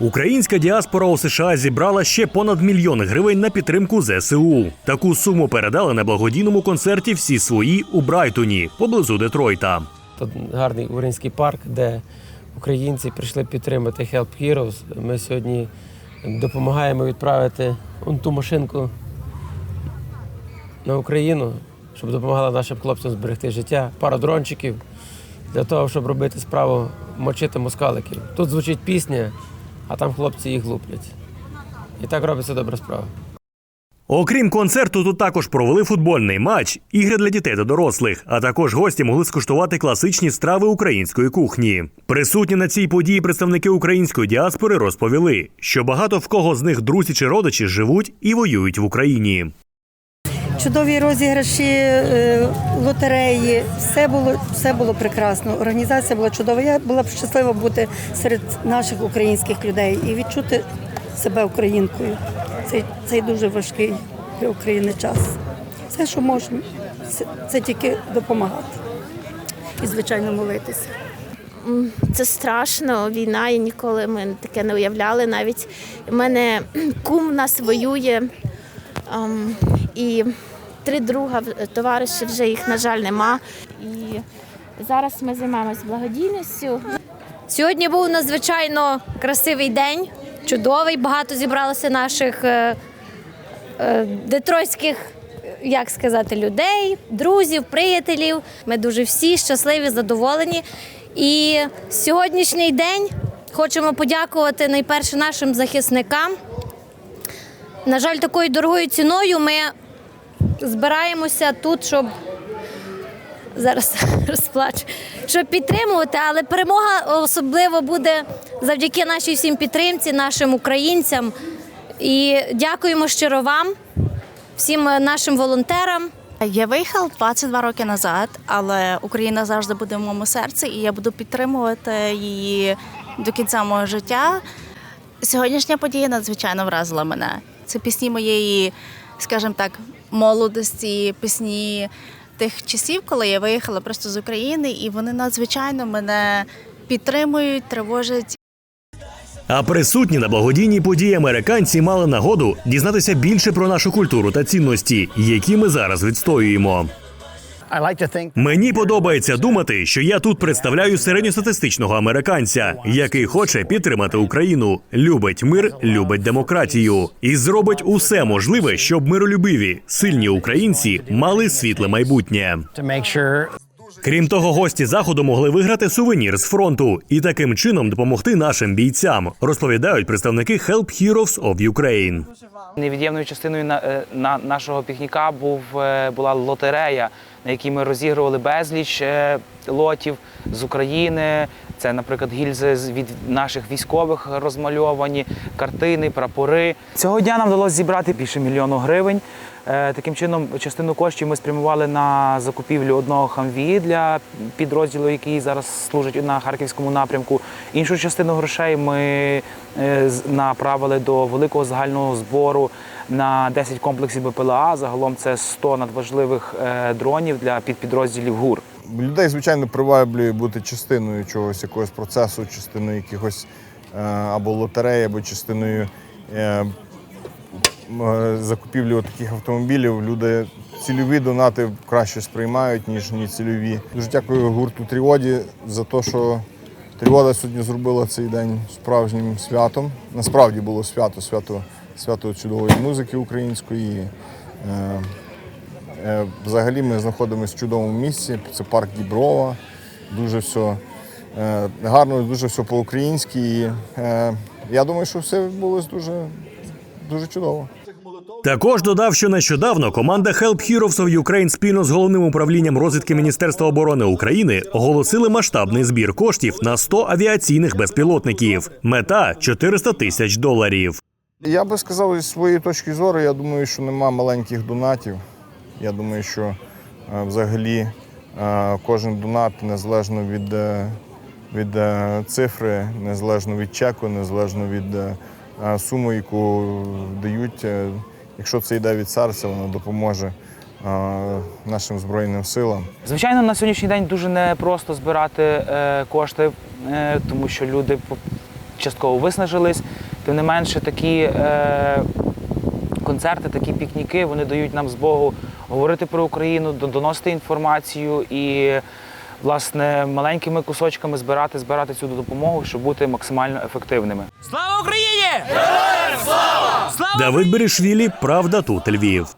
Українська діаспора у США зібрала ще понад мільйон гривень на підтримку ЗСУ. Таку суму передали на благодійному концерті всі свої у Брайтоні, поблизу Детройта. Тут гарний український парк, де українці прийшли підтримати Help Heroes. Ми сьогодні допомагаємо відправити ту машинку на Україну, щоб допомагала нашим хлопцям зберегти життя. Пара дрончиків для того, щоб робити справу мочити москаликів. Тут звучить пісня, а там хлопці їх луплять. І так робиться добра справа. Окрім концерту, тут також провели футбольний матч, ігри для дітей та дорослих, а також гості могли скуштувати класичні страви української кухні. Присутні на цій події представники української діаспори розповіли, що багато в кого з них друзі чи родичі живуть і воюють в Україні. Чудові розіграші, е, лотереї, все було, все було прекрасно. Організація була чудова. Я була б щаслива бути серед наших українських людей і відчути себе українкою. Цей, цей дуже важкий для України час. Все, що можна, це, це тільки допомагати. І, звичайно, молитися. Це страшно, війна, і ніколи ми таке не уявляли. Навіть у мене кум нас воює, ем, і три друга товариші вже їх, на жаль, нема. І зараз ми займаємось благодійністю. Сьогодні був надзвичайно красивий день, чудовий. Багато зібралося наших е, е, детройтських, як сказати, людей, друзів, приятелів. Ми дуже всі щасливі, задоволені. І сьогоднішній день хочемо подякувати найперше нашим захисникам. На жаль, такою дорогою ціною ми збираємося тут, щоб зараз розплачу, щоб підтримувати, але перемога особливо буде завдяки нашій всім підтримці, нашим українцям. І дякуємо щиро вам, всім нашим волонтерам. Я виїхав 22 роки назад, але Україна завжди буде в моєму серці, і я буду підтримувати її до кінця мого життя. Сьогоднішня подія надзвичайно вразила мене. Це пісні моєї, скажімо так, молодості, пісні тих часів, коли я виїхала просто з України, і вони надзвичайно мене підтримують, тривожать А присутні на благодійній події американці мали нагоду дізнатися більше про нашу культуру та цінності, які ми зараз відстоюємо. Мені подобається думати, що я тут представляю середньостатистичного американця, який хоче підтримати Україну, любить мир, любить демократію і зробить усе можливе, щоб миролюбиві, сильні українці мали світле майбутнє. Крім того, гості заходу могли виграти сувенір з фронту і таким чином допомогти нашим бійцям, розповідають представники Help Heroes of Ukraine. Невід'ємною частиною на, е, на нашого пікніка був е, була лотерея, на якій ми розігрували безліч е, лотів з України. Це, наприклад, гільзи від наших військових розмальовані, картини, прапори. Цього дня нам вдалося зібрати більше мільйону гривень. Е, Таким чином, частину коштів ми спрямували на закупівлю одного хамві для підрозділу, який зараз служить на харківському напрямку. Іншу частину грошей ми е, направили до великого загального збору на 10 комплексів БПЛА. Загалом це 100 надважливих е, дронів для підпідрозділів ГУР. Людей, звичайно, приваблює бути частиною чогось, якогось процесу, частиною якихось е, або лотереї, або частиною е, е, закупівлі таких автомобілів. Люди цільові донати краще сприймають, ніж ні цільові. Дуже дякую гурту Тріоді за те, що Тріода сьогодні зробила цей день справжнім святом. Насправді було свято, свято, свято чудової музики української. Е, Взагалі ми знаходимося в чудовому місці. Це парк Діброва. Дуже все гарно, дуже все по-українськи. І, е, Я думаю, що все відбулось дуже, дуже чудово. Також додав, що нещодавно команда Help Heroes of Ukraine спільно з головним управлінням розвідки Міністерства оборони України оголосили масштабний збір коштів на 100 авіаційних безпілотників. Мета 400 тисяч доларів. Я би сказав, зі своєї точки зору, я думаю, що нема маленьких донатів. Я думаю, що е, взагалі е, кожен донат, незалежно від, е, від цифри, незалежно від чеку, незалежно від суми, яку дають, якщо це йде від серця, воно допоможе нашим Збройним силам. Звичайно, на сьогоднішній день дуже непросто збирати кошти, тому що люди частково виснажились. Тим не менше, такі концерти, такі пікніки, вони дають нам змогу говорити про Україну, до- доносити інформацію і, власне, маленькими кусочками збирати, збирати цю допомогу, щоб бути максимально ефективними. Слава Україні! Давид Берішвілі, Правда тут Львів.